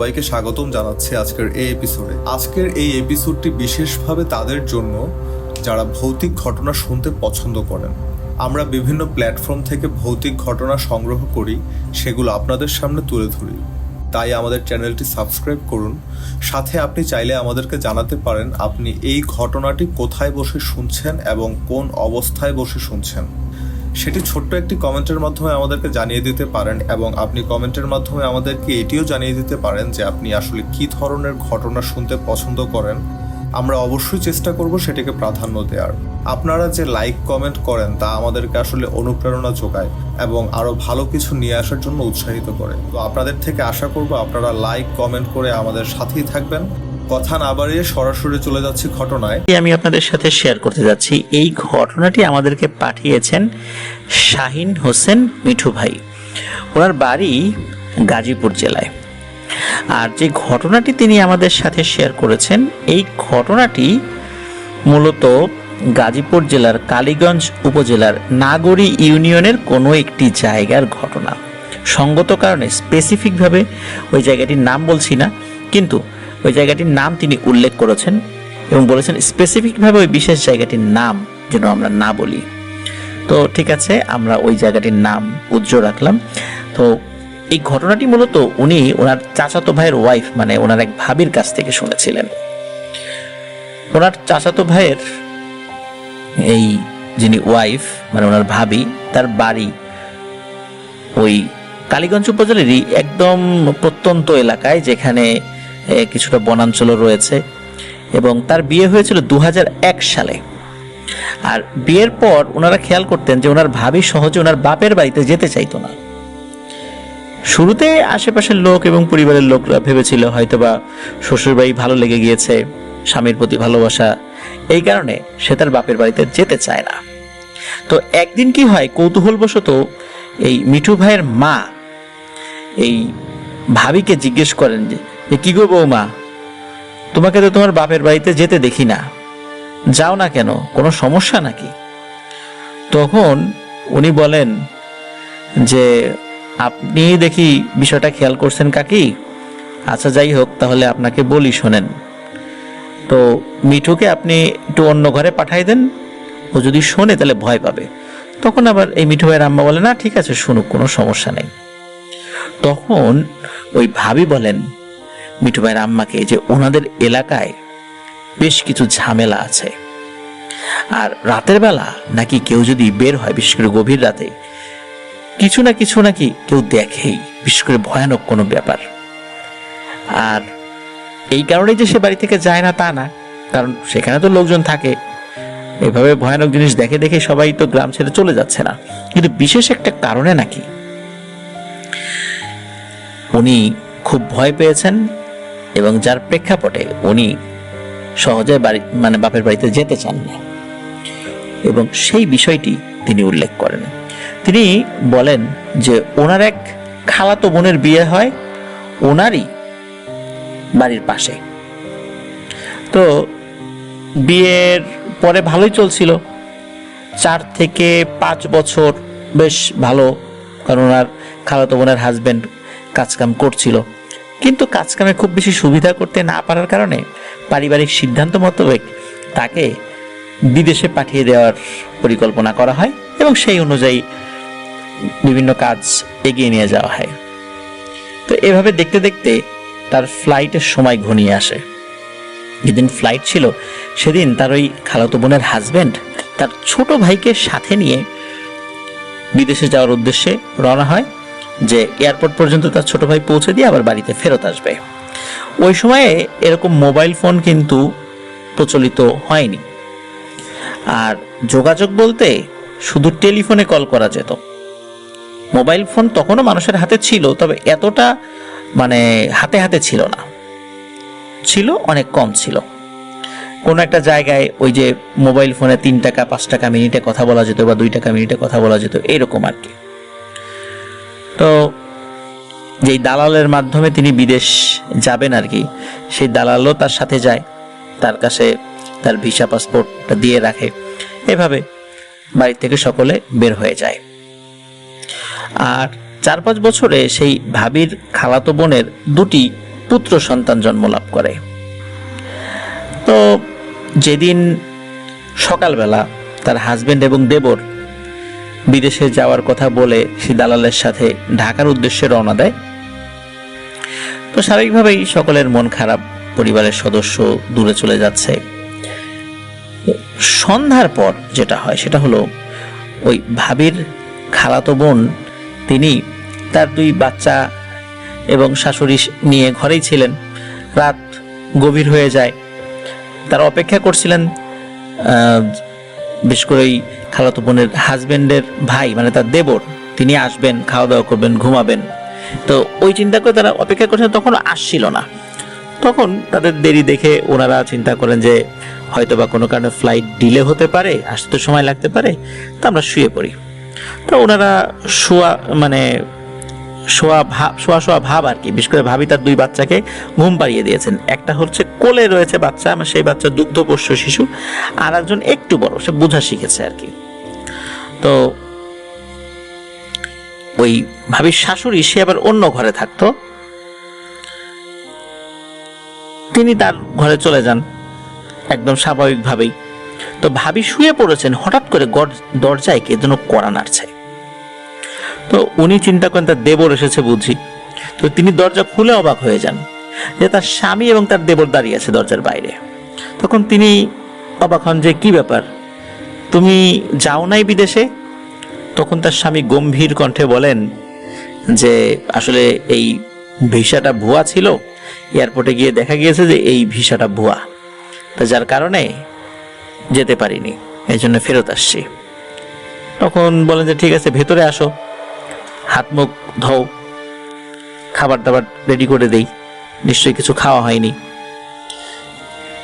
সবাইকে স্বাগতম জানাচ্ছি আজকের এই এপিসোডে আজকের এই এপিসোডটি বিশেষভাবে তাদের জন্য যারা ভৌতিক ঘটনা শুনতে পছন্দ করেন। আমরা বিভিন্ন প্ল্যাটফর্ম থেকে ভৌতিক ঘটনা সংগ্রহ করি, সেগুলো আপনাদের সামনে তুলে ধরি। তাই আমাদের চ্যানেলটি সাবস্ক্রাইব করুন। সাথে আপনি চাইলে আমাদেরকে জানাতে পারেন, আপনি এই ঘটনাটি কোথায় বসে শুনছেন এবং কোন অবস্থায় বসে শুনছেন। সেটি ছোট্ট একটি কমেন্টের মাধ্যমে আমাদেরকে জানিয়ে দিতে পারেন এবং আপনি কমেন্টের মাধ্যমে আমাদেরকে এটিও জানিয়ে দিতে পারেন যে আপনি আসলে কী ধরনের ঘটনা শুনতে পছন্দ করেন। আমরা অবশ্যই চেষ্টা করব সেটিকে প্রাধান্য দেওয়ার। আপনারা যে লাইক, কমেন্ট করেন তা আমাদেরকে আসলে অনুপ্রেরণা যোগায় এবং আরও ভালো কিছু নিয়ে আসার জন্য উৎসাহিত করে। তো আপনাদের থেকে আশা করব আপনারা লাইক, কমেন্ট করে আমাদের সাথেই থাকবেন। কথা না বাড়িয়ে সরাসরি চলে যাচ্ছি ঘটনায়। আমি আপনাদের সাথে শেয়ার করতে যাচ্ছি। এই ঘটনাটি আমাদেরকে পাঠিয়েছেন শাহিন হোসেন মিঠু ভাই। ওনার বাড়ি গাজীপুর জেলায়। আর যে ঘটনাটি তিনি আমাদের সাথে শেয়ার করেছেন, এই ঘটনাটি মূলত গাজীপুর জেলার কালীগঞ্জ উপজেলার নাগরী ইউনিয়নের কোনো একটি জায়গার ঘটনা। সঙ্গত কারণে স্পেসিফিকভাবে ওই জায়গাটির নাম বলছি না, কিন্তু ওই জায়গাটির নাম তিনি উল্লেখ করেছেন এবং বলেছেন স্পেসিফিকভাবে ওই বিশেষ জায়গাটির নাম যেন আমরা না বলি। তো ঠিক আছে, আমরা ওই জায়গাটির নাম উজ্জ্বল রাখলাম। তো এই ঘটনাটি মূলত উনি ওনার চাচাতো ভাইয়ের ওয়াইফ মানে ওনার এক ভাবির কাছ থেকে শুনেছিলেন। ওনার চাচাতো ভাইয়ের এই যিনি ওয়াইফ মানে ওনার ভাবি, তার বাড়ি ওই কালীগঞ্জ উপজেলারই একদম প্রত্যন্ত এলাকায়, যেখানে এ, কিছুটা বনাঞ্চল রয়েছে এবং তার বিয়ে হয়েছিল দু হাজার এক সালে। আর বিয়ের পর ওনারা খেয়াল করতেন যে ওনার ভাবি সহজে ওনার বাপের বাড়িতে যেতে চাইতো না। শুরুতে আশেপাশের লোক এবং পরিবারের লোকরা ভেবেছিল হয়তোবা শ্বশুর বাড়ি ভালো লেগে গিয়েছে স্বামীর প্রতি ভালোবাসা এই কারণে সে তার বাপের বাড়িতে যেতে চায় না। তো একদিন কি হয় কৌতূহলবশত এই মিঠু ভাইয়ের মা এই ভাবিকে জিজ্ঞেস করেন যে "এ কি গো বৌমা? তোমাকে তো তোমার বাপের বাড়িতে যেতে দেখি না। যাও না কেন? কোনো সমস্যা নাকি? তখন উনি বলেন যে, আপনি দেখি বিষয়টা খেয়াল করছেন কাকি? আচ্ছা যাই হোক, তাহলে আপনাকে বলি শোনেন। তো মিঠুকে আপনি একটু অন্য ঘরে পাঠাই দেন। ও যদি শোনে, তাহলে ভয় পাবে। তখন আবার এই মিঠু ভাইয়ের আম্মা বলে, না, ঠিক আছে, শুনুক, কোনো সমস্যা নেই। তখন ওই ভাবি বলেন মিঠু ভাইয়ের আম্মাকে যে ওনাদের এলাকায় বেশ কিছু ঝামেলা আছে। আর রাতের বেলা নাকি কেউ যদি বের হয়, বিশেষ করে গভীর রাতে, কিছু না কিছু নাকি কেউ দেখেই, বিশেষ করে ভয়ানক কোনো ব্যাপার। আর এই কারণেই যে সে বাড়ি থেকে যায় না তা না, কারণ সেখানে তো লোকজন থাকে। এভাবে ভয়ানক জিনিস দেখে দেখে সবাই তো গ্রাম ছেড়ে চলে যাচ্ছে না। কিন্তু বিশেষ একটা কারণে নাকি উনি খুব ভয় পেয়েছেন এবং যার প্রেক্ষাপটে উনি সহজে বাড়ি মানে বাপের বাড়িতে যেতে চান না। এবং সেই বিষয়টি তিনি উল্লেখ করেন। তিনি বলেন যে ওনার এক খালাতো বোনের বিয়ে হয় ওনারই বাড়ির পাশে। তো বিয়ের পরে ভালোই চলছিল। চার থেকে পাঁচ বছর বেশ ভালো, কারণ ওনার খালাতো বোনের হাজবেন্ড কাজকাম করছিল। কিন্তু কাজকামে খুব বেশি সুবিধা করতে না পারার কারণে পারিবারিক সিদ্ধান্ত মোতাবেক তাকে বিদেশে পাঠিয়ে দেওয়ার পরিকল্পনা করা হয় এবং সেই অনুযায়ী বিভিন্ন কাজ এগিয়ে নিয়ে যাওয়া হয়। তো এভাবে দেখতে দেখতে তার ফ্লাইটের সময় ঘনিয়ে আসে। যেদিন ফ্লাইট ছিল, সেদিন তার ওই খালাতো বোনের হাজবেন্ড তার ছোট ভাইকে সাথে নিয়ে বিদেশে যাওয়ার উদ্দেশ্যে রওনা হয়। যে এয়ারপোর্ট পর্যন্ত তার ছোট ভাই পৌঁছে দিয়ে আবার বাড়িতে ফেরত আসবে। ওই সময়ে এরকম মোবাইল ফোন কিন্তু প্রচলিত হয়নি। আর যোগাযোগ বলতে শুধু টেলিফোনে কল করা যেত। মোবাইল ফোন তখনও মানুষের হাতে ছিল, তবে এতটা মানে হাতে হাতে ছিল না। ছিল, অনেক কম ছিল। কোনো একটা জায়গায় ওই যে মোবাইল ফোনে তিন টাকা, পাঁচ টাকা মিনিটে কথা বলা যেত বা দুই টাকা মিনিটে কথা বলা যেত, এরকম আর কি। তো যেই দালালের মাধ্যমে তিনি বিদেশ যাবেন আর কি, সেই দালালও তার সাথে যায়, তার কাছে তার ভিসা পাসপোর্টটা দিয়ে রাখে। এভাবে বাড়ি থেকে সকলে বের হয়ে যায়। আর চার পাঁচ বছরে সেই ভাবির খালাতো বোনের দুটি পুত্র সন্তান জন্ম লাভ করে। তো যেদিন সকালবেলা তার হাজবেন্ড এবং দেবর বিদেশে যাওয়ার কথা বলে সে দালালের সাথে ঢাকার উদ্দেশ্যে রওনা দেয়। তো স্বাভাবিকভাবেই সকলের মন খারাপ, পরিবারের সদস্য দূরে চলে যাচ্ছে। সন্ধ্যার পর যেটা হয় সেটা হলো, ওই ভাবির খালাতো বোন, তিনি তার দুই বাচ্চা এবং শাশুড়ি নিয়ে ঘরেই ছিলেন। রাত গভীর হয়ে যায়। তারা অপেক্ষা করছিলেন বিশেষ করে খালাতো বোনের হাজবেন্ডের ভাই মানে তার দেবর, তিনি আসবেন খাওয়া দাওয়া করবেন, ঘুমাবেন। তো ওই চিন্তা করে তারা অপেক্ষা করছেন তখন আসছিল না। তখন তাদের দেরি দেখে ওনারা চিন্তা করেন যে হয়তো বা কোনো কারণে ফ্লাইট ডিলে হতে পারে, আসতে সময় লাগতে পারে, তো আমরা শুয়ে পড়ি। তো ওনারা শোয়া মানে শোয়া ভাব শোয়া শোয়া ভাব আর কি। বিশেষ করে ভাবি তার দুই বাচ্চাকে ঘুম পাড়িয়ে দিয়েছেন। একটা হচ্ছে কোলে রয়েছে বাচ্চা, আমার সেই বাচ্চা দুগ্ধপোষ্য শিশু। আর একজন একটু বড়, সে বোঝা শিখেছে আর কি। তো ওই ভাবির শাশুড়ি, সে আবার অন্য ঘরে থাকতো। তিনি তার ঘরে চলে যান, একদম স্বাভাবিকভাবেই। তো ভাবি শুয়ে পড়েছেন, হঠাৎ করে দরজায় কে যেন কড়া নাড়ছে। তো উনি চিন্তা করেন তার দেবর এসেছে বুঝি। তো তিনি দরজা খুলে অবাক হয়ে যান যে তার স্বামী এবং তার দেবর দাঁড়িয়ে আছে দরজার বাইরে। তখন তিনি অবাক হন যে, কি ব্যাপার? তুমি যাও নাই বিদেশে? তখন তার স্বামী গম্ভীর কণ্ঠে বলেন যে, আসলে এই ভিসাটা ভুয়া ছিল। এয়ারপোর্টে গিয়ে দেখা গিয়েছে যে এই ভিসাটা ভুয়া। তা যার কারণে যেতে পারিনি এই জন্য ফেরত আসছি। তখন বলেন যে, ঠিক আছে, ভেতরে আসো। হাত মুখ ধও। খাবার দাবার রেডি করে দেই। নিশ্চয়ই কিছু খাওয়া হয়নি।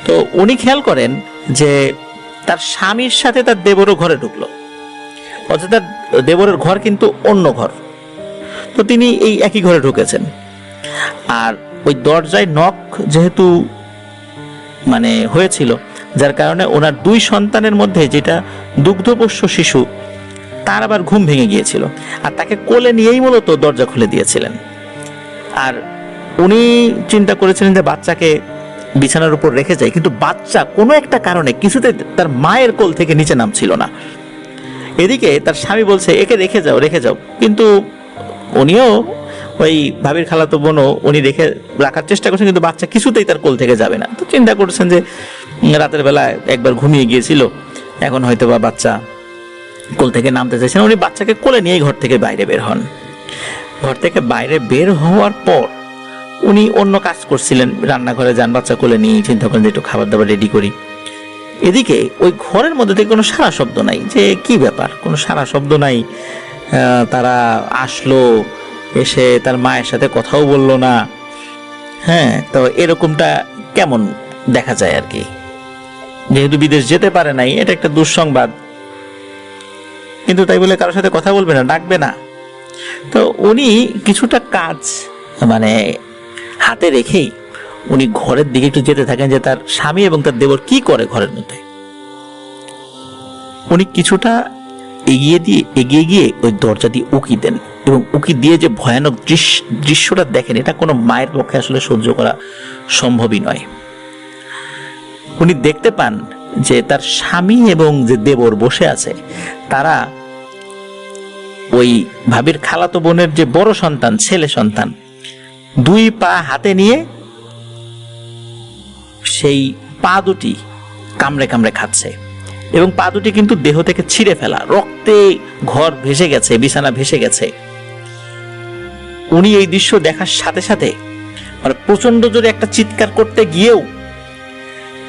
তো উনি খেয়াল করেন যে তার স্বামীর সাথে তার দেবরও ঘরে ঢুকলো। অর্থাৎ তার দেবরের ঘর কিন্তু অন্য ঘর। তো তিনি এই একই ঘরে ঢুকেছেন। আর ওই দরজায় নখ যেহেতু মানে হয়েছিল, যার কারণে ওনার দুই সন্তানের মধ্যে যেটা দুগ্ধপোষ্য শিশু তার আবার ঘুম ভেঙে গিয়েছিল। আর তাকে কোলে নিয়েই মূলত দরজা খুলে দিয়েছিলেন। আর উনি চিন্তা করেছিলেন যে বাচ্চাকে বিছানার উপর রেখে যায়, কিন্তু বাচ্চা কোনো একটা কারণে কিছুতে তার মায়ের কোল থেকে নিচে নামছিল না। এদিকে তার স্বামী বলছে, একে রেখে যাও রেখে যাও। কিন্তু উনিও ওই ভাবির খালাতো বোনও উনি রেখে রাখার চেষ্টা করছেন, কিন্তু বাচ্চা কিছুতেই তার কোল থেকে যাবে না। তো চিন্তা করছেন যে রাতের বেলা একবার ঘুমিয়ে গিয়েছিল, এখন হয়তো বা বাচ্চা কোল থেকে নামতে চাইছেন, উনি বাচ্চাকে কোলে নিয়ে ঘর থেকে বাইরে বের হন। ঘর থেকে বাইরে বের হওয়ার পর উনি অন্য কাজ করছিলেন, রান্নাঘরে যান, বাচ্চা কোলে নিয়ে চিন্তা করেন যে একটু খাবার দাবার রেডি করি। এদিকে ওই ঘরের মধ্যে থেকে কোনো সারা শব্দ নাই, যে কি ব্যাপার? কোনো সারা শব্দ নাই। তারা আসলো, এসে তার মায়ের সাথে কথাও বলল না। হ্যাঁ তো এরকমটা কেমন দেখা যায় আর কি? যেহেতু বিদেশ যেতে পারে নাই, এটা একটা দুঃসংবাদ। কিন্তু তাই বলে কারোর সাথে কথা বলবে না, ডাকবে না। তো উনি কিছুটা কাজ মানে হাতে রেখেই উনি ঘরের দিকে একটু যেতে থাকেন যে তার স্বামী এবং তার দেবর কি করে ঘরের মধ্যে। উনি কিছুটা এগিয়ে দিয়ে, এগিয়ে গিয়ে ওই দরজা দিয়ে উকি দেন এবং উকি দিয়ে যে ভয়ানক দৃশ্য, দৃশ্যটা দেখেন, এটা কোনো মায়ের পক্ষে আসলে সহ্য করা সম্ভবই নয়। উনি দেখতে পান যে তার স্বামী এবং যে দেবর বসে আছে, তারা ওই ভাবির খালাতো বোনের যে বড় সন্তান, ছেলে সন্তান, দুই পা হাতে নিয়ে সেই পা দুটি কামড়ে কামড়ে খাচ্ছে। এবং পা দুটি কিন্তু দেহ থেকে ছিঁড়ে ফেলা, রক্তে ঘর ভেসে গেছে, বিছানা ভেসে গেছে। উনি এই দৃশ্য দেখার সাথে সাথে মানে প্রচণ্ড জোরে একটা চিৎকার করতে গিয়েও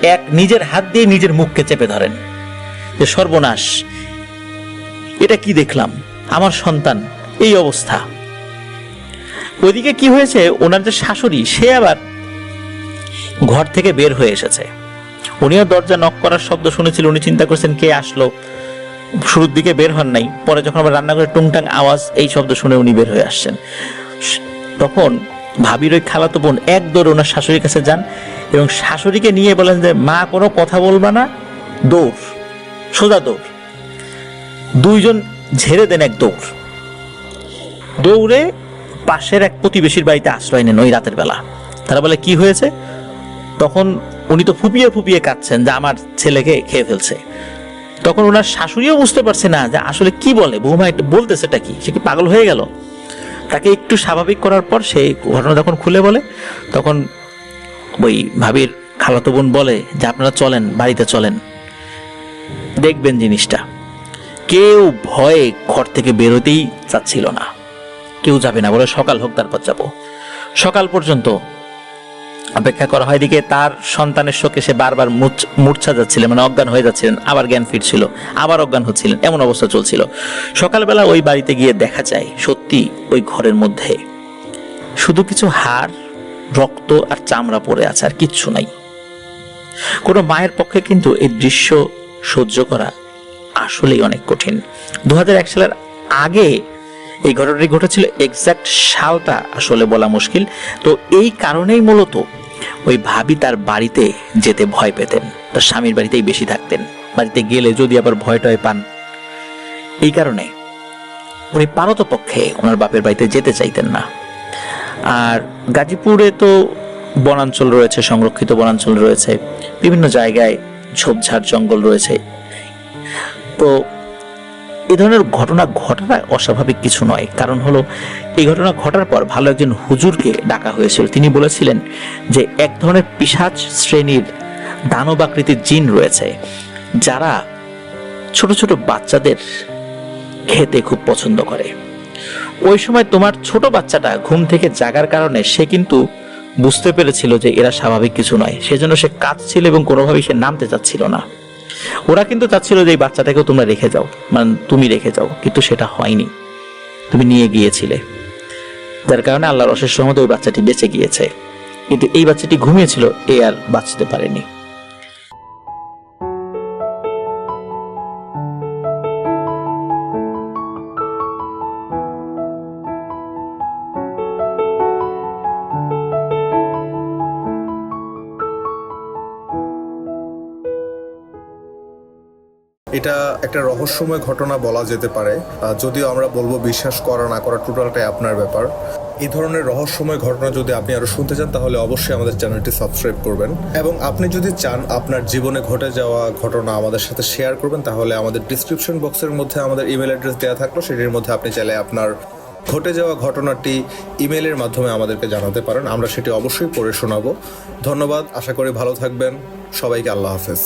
এক নিজের হাত দিয়ে নিজের মুখকে চেপে ধরেন। যে সর্বনাশ, এটা কি দেখলাম? আমার সন্তান, এই অবস্থা। ওইদিকে কি হয়েছে? ওনার যে শাশুড়ি, সে আবার ঘর থেকে বের হয়ে এসেছে। উনিও দরজা নক করার শব্দ শুনেছিল, উনি চিন্তা করছেন কে আসলো। শুরুর দিকে বের হন নাই, পরে যখন আবার রান্না করে টুংটাং আওয়াজ, এই শব্দ শুনে উনি বের হয়ে আসছেন। তখন ভাবির ওই খালাতো বোন এক দৌড় ওনার শাশুড়ির কাছে যান এবং শাশুড়িকে নিয়ে বলেন যে, মা, কোনো কথা বলবা না? দৌড়, সোজা দৌড়। দুইজন ঝেড়ে দেন এক দৌড়। দৌড়ে পাশের এক প্রতিবেশীর বাড়িতে আশ্রয় নেন ওই রাতের বেলা। তারা বলে, কি হয়েছে? তখন উনি তো ফুপিয়ে ফুপিয়ে কাঁদছেন যে আমার ছেলেকে খেয়ে ফেলছে। তখন ওনার শাশুড়িও বুঝতে পারছে না যে আসলে কি বলে। বৌমা এটা বলতেছেটা কি? সে কি পাগল হয়ে গেল? তাকে একটু স্বাভাবিক করার পর সেই ঘটনা যখন খুলে বলে। তখন ওই ভাবির খালাতো বোন বলে যে, আপনারা চলেন, বাড়িতে চলেন। দেখবেন জিনিসটা। কেউ ভয়ে ঘর থেকে বেরোতেই চাচ্ছিল না। কেউ যাবে না বলে সকাল হোক, তারপর যাব। সকাল পর্যন্ত অপেক্ষা করা হয়। দিকে তার সন্তানের শোকে সে বারবার মূর্ছ- যাচ্ছিলেন মানে অজ্ঞান হয়ে যাচ্ছিলেন। আবার জ্ঞান ফিরছিল, আবার অজ্ঞান হচ্ছিলেন। এমন অবস্থা চলছিল। সকালবেলা ওই বাড়িতে গিয়ে দেখা যায়, সত্যি ওই ঘরের মধ্যে শুধু কিছু হাড়, রক্ত আর চামড়া পড়ে আছে, আর কিচ্ছু নাই। কোনো মায়ের পক্ষে কিন্তু এই দৃশ্য সহ্য করা আসলেই অনেক কঠিন। দুহাজার এক সালের আগে এই ঘটনাটি ঘটেছিল এক্সাক্ট সালটা আসলে বলা মুশকিল। তো এই কারণেই মূলত ওই ভাবি তার বাড়িতে যেতে ভয় পেতেন, তার স্বামীর বাড়িতেই বেশি থাকতেন। বাড়িতে গেলে যদি আবার ভয় টয় পান, এই কারণে উনি পারত পক্ষে ওনার বাপের বাড়িতে যেতে চাইতেন না। আর গাজীপুরে তো বনাঞ্চল রয়েছে, সংরক্ষিত বনাঞ্চল রয়েছে, বিভিন্ন জায়গায় ঝোপঝাড় জঙ্গল রয়েছে তো এ ধরনের ঘটনা ঘটাটা অস্বাভাবিক কিছু নয়। কারণ হলো, এই ঘটনা ঘটার পর ভালো একজন হুজুরকে ডাকা হয়েছিল। তিনি বলেছিলেন যে এক ধরনের পিসাচ শ্রেণির দানবাকৃতির জিন রয়েছে, যারা ছোট ছোট বাচ্চাদের খেতে খুব পছন্দ করে। ওই সময় তোমার ছোট বাচ্চাটা ঘুম থেকে জাগার কারণে সে কিন্তু বুঝতে পেরেছিল যে এরা স্বাভাবিক কিছু নয়। সেজন্য সে কাঁদছিল এবং কোনোভাবেই সে নামতে চাচ্ছিল না। ওরা কিন্তু চাচ্ছিল যে এই বাচ্চাটাকেও তোমরা রেখে যাও। মানে তুমি রেখে যাও, কিন্তু সেটা হয়নি। তুমি নিয়ে গিয়েছিলে। যার কারণে আল্লাহর অশেষ সহমতে ওই বাচ্চাটি বেঁচে গিয়েছে। কিন্তু এই বাচ্চাটি ঘুমিয়েছিল, এ আর বাঁচতে পারেনি। এটা একটা রহস্যময় ঘটনা বলা যেতে পারে। যদিও আমরা বলব বিশ্বাস করা না করা টোটালটাই আপনার ব্যাপার। এই ধরনের রহস্যময় ঘটনা যদি আপনি আরও শুনতে চান, তাহলে অবশ্যই আমাদের চ্যানেলটি সাবস্ক্রাইব করবেন। এবং আপনি যদি চান আপনার জীবনে ঘটে যাওয়া ঘটনা আমাদের সাথে শেয়ার করবেন, তাহলে আমাদের ডিসক্রিপশন বক্সের মধ্যে আমাদের ইমেল অ্যাড্রেস দেওয়া থাকল, সেটির মধ্যে আপনি চাইলে আপনার ঘটে যাওয়া ঘটনাটি ইমেলের মাধ্যমে আমাদেরকে জানাতে পারেন। আমরা সেটি অবশ্যই পড়ে শোনাবো। ধন্যবাদ, আশা করি ভালো থাকবেন। সবাইকে আল্লাহ হাফেজ।